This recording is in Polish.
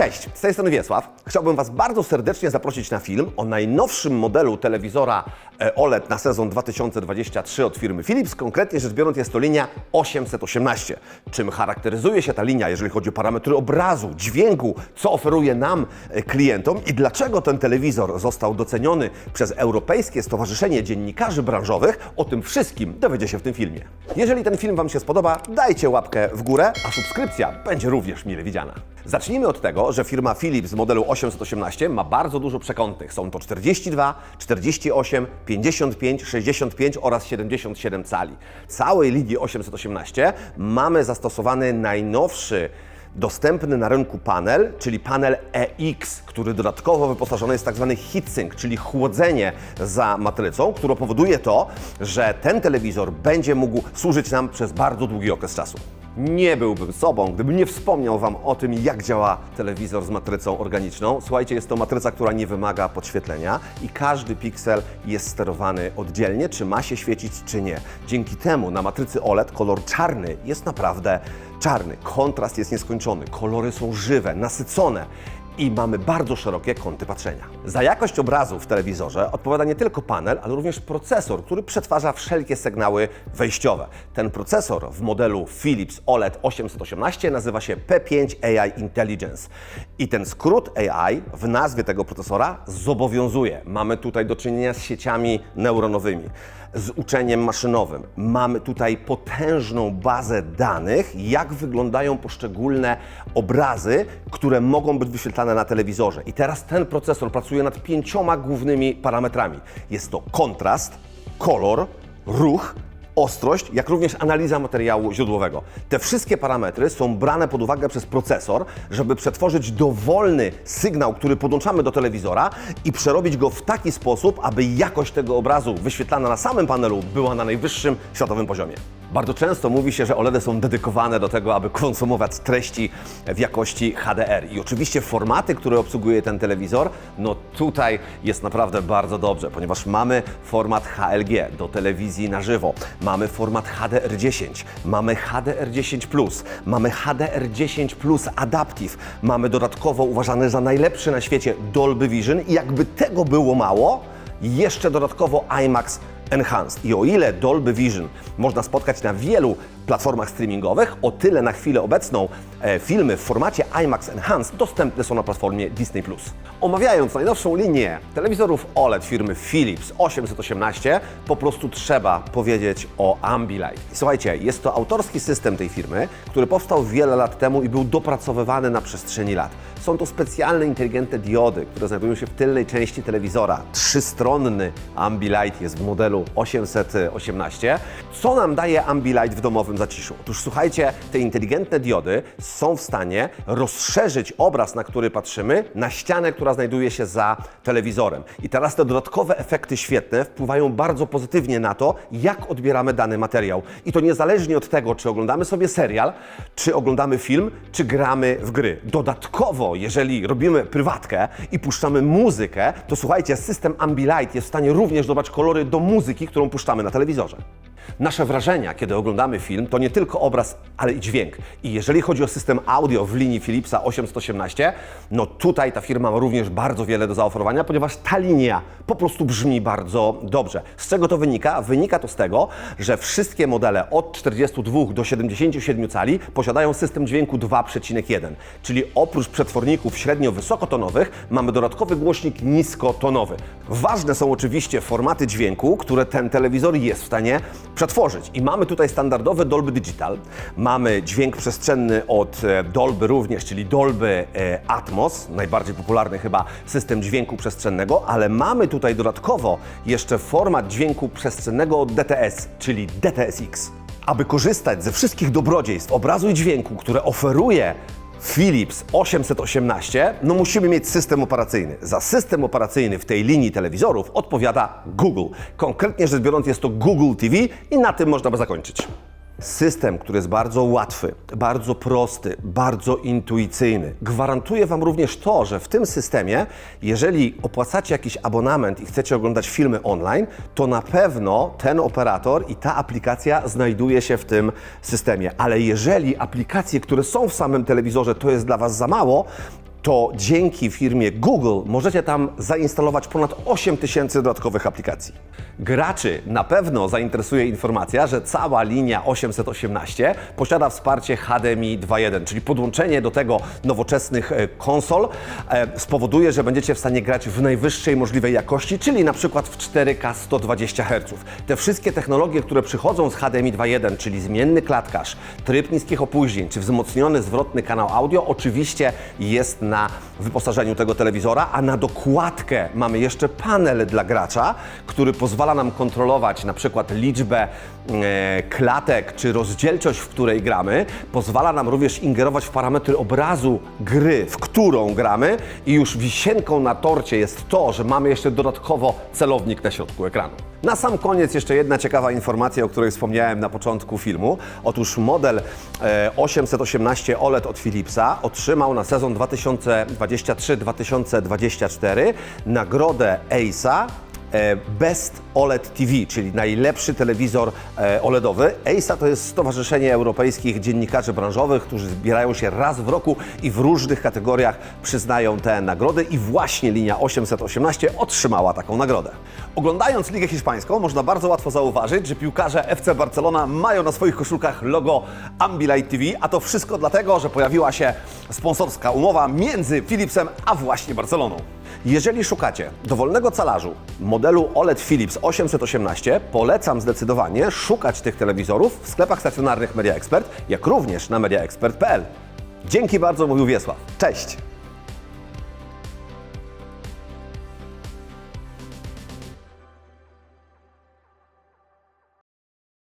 Cześć, z tej strony Wiesław. Chciałbym Was bardzo serdecznie zaprosić na film o najnowszym modelu telewizora e, OLED na sezon 2023 od firmy Philips. Konkretnie rzecz biorąc jest to linia 818. Czym charakteryzuje się ta linia, jeżeli chodzi o parametry obrazu, dźwięku, co oferuje nam e, klientom i dlaczego ten telewizor został doceniony przez Europejskie Stowarzyszenie Dziennikarzy Branżowych, o tym wszystkim dowiecie się w tym filmie. Jeżeli ten film Wam się spodoba, dajcie łapkę w górę, a subskrypcja będzie również mile widziana. Zacznijmy od tego, że firma Philips modelu 818 ma bardzo dużo przekątnych. Są to 42, 48, 55, 65 oraz 77 cali. Całej linii 818 mamy zastosowany najnowszy dostępny na rynku panel, czyli panel EX, który dodatkowo wyposażony jest w tak zwany heatsink, czyli chłodzenie za matrycą, które powoduje to, że ten telewizor będzie mógł służyć nam przez bardzo długi okres czasu. Nie byłbym sobą, gdybym nie wspomniał Wam o tym, jak działa telewizor z matrycą organiczną. Słuchajcie, jest to matryca, która nie wymaga podświetlenia i każdy piksel jest sterowany oddzielnie, czy ma się świecić, czy nie. Dzięki temu na matrycy OLED kolor czarny jest naprawdę czarny. Kontrast jest nieskończony, kolory są żywe, nasycone i mamy bardzo szerokie kąty patrzenia. Za jakość obrazu w telewizorze odpowiada nie tylko panel, ale również procesor, który przetwarza wszelkie sygnały wejściowe. Ten procesor w modelu Philips OLED 818 nazywa się P5 AI Intelligence. I ten skrót AI w nazwie tego procesora zobowiązuje. Mamy tutaj do czynienia z sieciami neuronowymi z uczeniem maszynowym. Mamy tutaj potężną bazę danych, jak wyglądają poszczególne obrazy, które mogą być wyświetlane na telewizorze. I teraz ten procesor pracuje nad pięcioma głównymi parametrami. Jest to kontrast, kolor, ruch, ostrość, jak również analiza materiału źródłowego. Te wszystkie parametry są brane pod uwagę przez procesor, żeby przetworzyć dowolny sygnał, który podłączamy do telewizora i przerobić go w taki sposób, aby jakość tego obrazu wyświetlana na samym panelu była na najwyższym światowym poziomie. Bardzo często mówi się, że OLEDy są dedykowane do tego, aby konsumować treści w jakości HDR. I oczywiście formaty, które obsługuje ten telewizor, no tutaj jest naprawdę bardzo dobrze, ponieważ mamy format HLG do telewizji na żywo, mamy format HDR10, mamy HDR10+, mamy HDR10 Adaptive, mamy dodatkowo uważany za najlepszy na świecie Dolby Vision i jakby tego było mało, jeszcze dodatkowo IMAX Enhanced. I o ile Dolby Vision można spotkać na wielu platformach streamingowych, o tyle na chwilę obecną e, filmy w formacie IMAX Enhanced dostępne są na platformie Disney+. Omawiając najnowszą linię telewizorów OLED firmy Philips 818, po prostu trzeba powiedzieć o Ambilight. Słuchajcie, jest to autorski system tej firmy, który powstał wiele lat temu i był dopracowywany na przestrzeni lat. Są to specjalne inteligentne diody, które znajdują się w tylnej części telewizora. Trzystronny Ambilight jest w modelu 818. Co nam daje Ambilight w domowym zaciszu? Otóż słuchajcie, te inteligentne diody są w stanie rozszerzyć obraz, na który patrzymy, na ścianę, która znajduje się za telewizorem. I teraz te dodatkowe efekty świetne wpływają bardzo pozytywnie na to, jak odbieramy dany materiał. I to niezależnie od tego, czy oglądamy sobie serial, czy oglądamy film, czy gramy w gry. Dodatkowo, jeżeli robimy prywatkę i puszczamy muzykę, to słuchajcie, system Ambilight jest w stanie również dodać kolory do muzyki, którą puszczamy na telewizorze. Nasze wrażenia, kiedy oglądamy film, to nie tylko obraz, ale i dźwięk. I jeżeli chodzi o system audio w linii Philipsa 818, no tutaj ta firma ma również bardzo wiele do zaoferowania, ponieważ ta linia po prostu brzmi bardzo dobrze. Z czego to wynika? Wynika to z tego, że wszystkie modele od 42 do 77 cali posiadają system dźwięku 2,1, czyli oprócz przetworników średnio-wysokotonowych mamy dodatkowy głośnik niskotonowy. Ważne są oczywiście formaty dźwięku, które ten telewizor jest w stanie przetworzyć. I mamy tutaj standardowy Dolby Digital, mamy dźwięk przestrzenny od e, Dolby również, czyli Dolby e, Atmos, najbardziej popularny chyba system dźwięku przestrzennego, ale mamy tutaj dodatkowo jeszcze format dźwięku przestrzennego od DTS, czyli DTSX. Aby korzystać ze wszystkich dobrodziejstw obrazu i dźwięku, które oferuje Philips 818, no musimy mieć system operacyjny. Za system operacyjny w tej linii telewizorów odpowiada Google. Konkretnie rzecz biorąc jest to Google TV i na tym można by zakończyć. System, który jest bardzo łatwy, bardzo prosty, bardzo intuicyjny. Gwarantuję Wam również to, że w tym systemie, jeżeli opłacacie jakiś abonament i chcecie oglądać filmy online, to na pewno ten operator i ta aplikacja znajduje się w tym systemie. Ale jeżeli aplikacje, które są w samym telewizorze, to jest dla Was za mało, to dzięki firmie Google możecie tam zainstalować ponad 8 tysięcy dodatkowych aplikacji. Graczy na pewno zainteresuje informacja, że cała linia 818 posiada wsparcie HDMI 2.1, czyli podłączenie do tego nowoczesnych e, konsol e, spowoduje, że będziecie w stanie grać w najwyższej możliwej jakości, czyli na przykład w 4K 120 Hz. Te wszystkie technologie, które przychodzą z HDMI 2.1, czyli zmienny klatkarz, tryb niskich opóźnień, czy wzmocniony zwrotny kanał audio, oczywiście jest na wyposażeniu tego telewizora, a na dokładkę mamy jeszcze panel dla gracza, który pozwala nam kontrolować na przykład liczbę e, klatek czy rozdzielczość, w której gramy. Pozwala nam również ingerować w parametry obrazu gry, w którą gramy i już wisienką na torcie jest to, że mamy jeszcze dodatkowo celownik na środku ekranu. Na sam koniec jeszcze jedna ciekawa informacja, o której wspomniałem na początku filmu. Otóż model e, 818 OLED od Philipsa otrzymał na sezon 2023-2024 nagrodę ACE'a e, Best OLED TV, czyli najlepszy telewizor e, OLEDowy. ACEA to jest Stowarzyszenie Europejskich Dziennikarzy Branżowych, którzy zbierają się raz w roku i w różnych kategoriach przyznają te nagrody i właśnie linia 818 otrzymała taką nagrodę. Oglądając Ligę Hiszpańską można bardzo łatwo zauważyć, że piłkarze FC Barcelona mają na swoich koszulkach logo Ambilight TV, a to wszystko dlatego, że pojawiła się sponsorska umowa między Philipsem a właśnie Barceloną. Jeżeli szukacie dowolnego calarzu modelu OLED Philips 818, polecam zdecydowanie szukać tych telewizorów w sklepach stacjonarnych Media Expert, jak również na mediaexpert.pl. Dzięki bardzo, mówił Wiesław. Cześć!